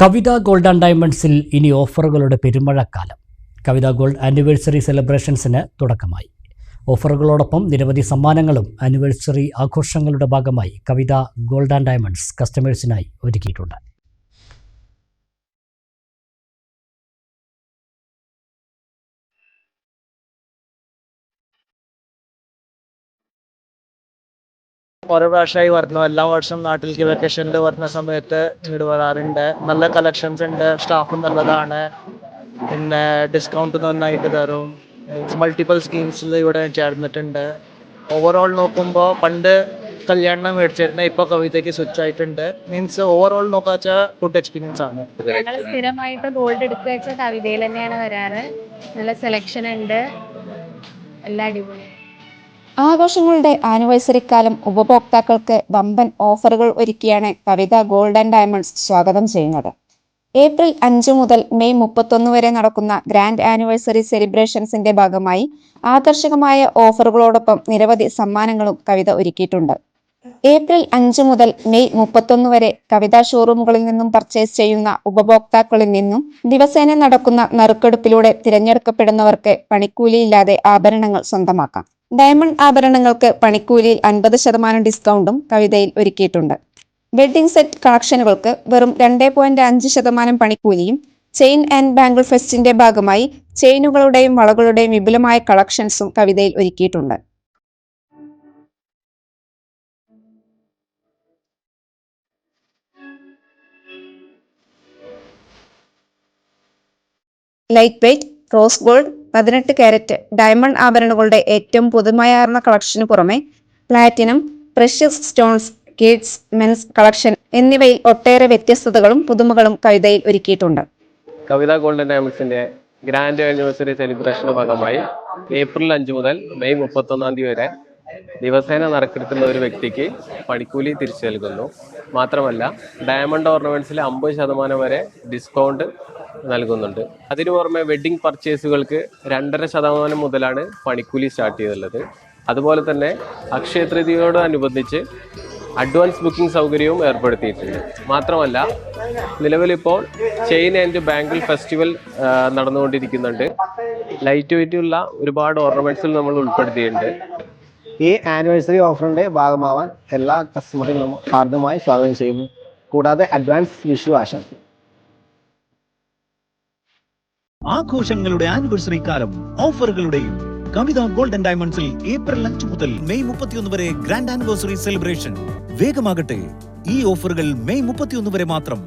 Kavitha gold and ഡയമണ്ട്സിൽ ഇനി ഓഫറുകളുടെ പെരുമഴക്കാലം. കവിത gold anniversary സെലിബ്രേഷൻസിന് തുടക്കമായി. ഓഫറുകളോടൊപ്പം നിരവധി സമ്മാനങ്ങളും ആനിവേഴ്സറി ആഘോഷങ്ങളുടെ ഭാഗമായി കവിത ഗോൾഡ് ആൻഡ് ഡയമണ്ട്സ് കസ്റ്റമേഴ്സിനായി ഒരുക്കിയിട്ടുണ്ട്. ഓരോ പ്രാവശ്യമായി വരുന്നു. എല്ലാ വർഷവും നാട്ടിലേക്ക് വെക്കേഷനിൽ വരുന്ന സമയത്ത് ഇങ്ങോട്ട് വരാറുണ്ട്. നല്ല കളക്ഷൻസ് ഉണ്ട്. സ്റ്റാഫും നല്ലതാണ്. പിന്നെ ഡിസ്കൗണ്ട് നന്നായിട്ട് തരും. മൾട്ടിപ്പിൾ സ്കീംസിൽ ഇവിടെ ചേർന്നിട്ടുണ്ട്. ഓവറോൾ നോക്കുമ്പോൾ പണ്ട് കല്യാണം മേടിച്ചിരുന്ന ഇപ്പൊ കവിതയ്ക്ക് സ്വിച്ച് ആയിട്ടുണ്ട്. മീൻസ് ഓവറോൾ നോക്കാച്ച ഗുഡ് എക്സ്പീരിയൻസ് ആണ്. സ്ഥിരമായിട്ട് ഗോൾഡ് എടുത്ത് വെച്ച കവിതയിൽ തന്നെയാണ് വരാറ്. നല്ല സെലക്ഷൻ ഉണ്ട്. എല്ലാം അടിപൊളി. ആഘോഷങ്ങളുടെ ആനിവേഴ്സറി കാലം ഉപഭോക്താക്കൾക്ക് വമ്പൻ ഓഫറുകൾ ഒരുക്കിയാണ് കവിത ഗോൾഡ് ആൻഡ് ഡയമണ്ട്സ് സ്വാഗതം ചെയ്യുന്നത്. ഏപ്രിൽ അഞ്ച് മുതൽ മെയ് മുപ്പത്തൊന്ന് വരെ നടക്കുന്ന ഗ്രാൻഡ് ആനിവേഴ്സറി സെലിബ്രേഷൻസിന്റെ ഭാഗമായി ആകർഷകമായ ഓഫറുകളോടൊപ്പം നിരവധി സമ്മാനങ്ങളും കവിത ഒരുക്കിയിട്ടുണ്ട്. ഏപ്രിൽ അഞ്ച് മുതൽ മെയ് മുപ്പത്തൊന്ന് വരെ കവിതാ ഷോറൂമുകളിൽ നിന്നും പർച്ചേസ് ചെയ്യുന്ന ഉപഭോക്താക്കളിൽ നിന്നും ദിവസേന നടക്കുന്ന നറുക്കെടുപ്പിലൂടെ തിരഞ്ഞെടുക്കപ്പെടുന്നവർക്ക് പണിക്കൂലിയില്ലാതെ ആഭരണങ്ങൾ സ്വന്തമാക്കാം. ഡയമണ്ട് ആഭരണങ്ങൾക്ക് പണിക്കൂലിയിൽ അൻപത് ശതമാനം ഡിസ്കൗണ്ടും കവിതയിൽ ഒരുക്കിയിട്ടുണ്ട്. വെഡ്ഡിംഗ് സെറ്റ് കളക്ഷനുകൾക്ക് വെറും രണ്ട് പോയിന്റ് അഞ്ച് ശതമാനം പണിക്കൂലിയും ചെയിൻ ആൻഡ് ബാംഗിൾ ഫെസ്റ്റിന്റെ ഭാഗമായി ചെയിനുകളുടെയും വളകളുടെയും വിപുലമായ കളക്ഷൻസും കവിതയിൽ ഒരുക്കിയിട്ടുണ്ട്. ലൈറ്റ് വെയ്റ്റ് റോസ് ഗോൾഡ് പതിനെട്ട് കാരറ്റ് ഡയമണ്ട് ആഭരണങ്ങളുടെ ഏറ്റവും പുതുമയാർന്ന കളക്ഷന് പുറമെ platinum precious stones kids men's collection എന്നിവയിൽ ഒട്ടേറെ വ്യത്യസ്തതകളും പുതുമകളും കവിതയിൽ ഒരുക്കിയിട്ടുണ്ട്. കവിത ഗോൾഡൻ ഡയമണ്ട്സിന്റെ ഗ്രാൻഡ് ആനിവേഴ്സറി സെലിബ്രേഷന്റെ ഭാഗമായി ഏപ്രിൽ അഞ്ച് മുതൽ മെയ് മുപ്പത്തൊന്നാം തീയതി വരെ ദിവസേന നറുക്കെടുക്കുന്ന ഒരു വ്യക്തിക്ക് പണിക്കൂലി തിരിച്ചു നൽകുന്നു. മാത്രമല്ല ഡയമണ്ട് ഓർണമെന്റ്സിൽ അമ്പത് ശതമാനം വരെ ഡിസ്കൗണ്ട് നൽകുന്നുണ്ട്. അതിനു പുറമെ വെഡ്ഡിംഗ് പർച്ചേസുകൾക്ക് രണ്ടര ശതമാനം മുതലാണ് പണിക്കൂലി സ്റ്റാർട്ട് ചെയ്തുള്ളത് അതുപോലെ തന്നെ അക്ഷയ തൃതീയോടനുബന്ധിച്ച് അഡ്വാൻസ് ബുക്കിംഗ് സൗകര്യവും ഏർപ്പെടുത്തിയിട്ടുണ്ട്. മാത്രമല്ല നിലവിലിപ്പോൾ ചെയിൻ ആൻഡ് ബാങ്കിൾ ഫെസ്റ്റിവൽ നടന്നുകൊണ്ടിരിക്കുന്നുണ്ട്. ലൈറ്റ് വെയിറ്റ് ഉള്ള ഒരുപാട് ഓർണമെന്റ്സിൽ നമ്മൾ ഉൾപ്പെടുത്തിയിട്ടുണ്ട്. ഈ ആനിവേഴ്സറി ഓഫറിന്റെ ഭാഗമാവാൻ എല്ലാ കസ്റ്റമറെയും ഹാർദമായി സ്വാഗതം ചെയ്യുന്നു. കൂടാതെ അഡ്വാൻസ് വിഷു ആശംസ ആഘോഷങ്ങളുടെ ആനിവേഴ്സറി കാലം ഓഫറുകളുടെയും കവിത ഗോൾഡൻ ഡയമണ്ട്സിൽ ഏപ്രിൽ അഞ്ച് മുതൽ മെയ് മുപ്പത്തിയൊന്ന് വരെ ഗ്രാൻഡ് ആനിവേഴ്സറി സെലിബ്രേഷൻ വേഗമാകട്ടെ ഈ ഓഫറുകൾ മെയ് മുപ്പത്തിയൊന്ന് വരെ മാത്രം.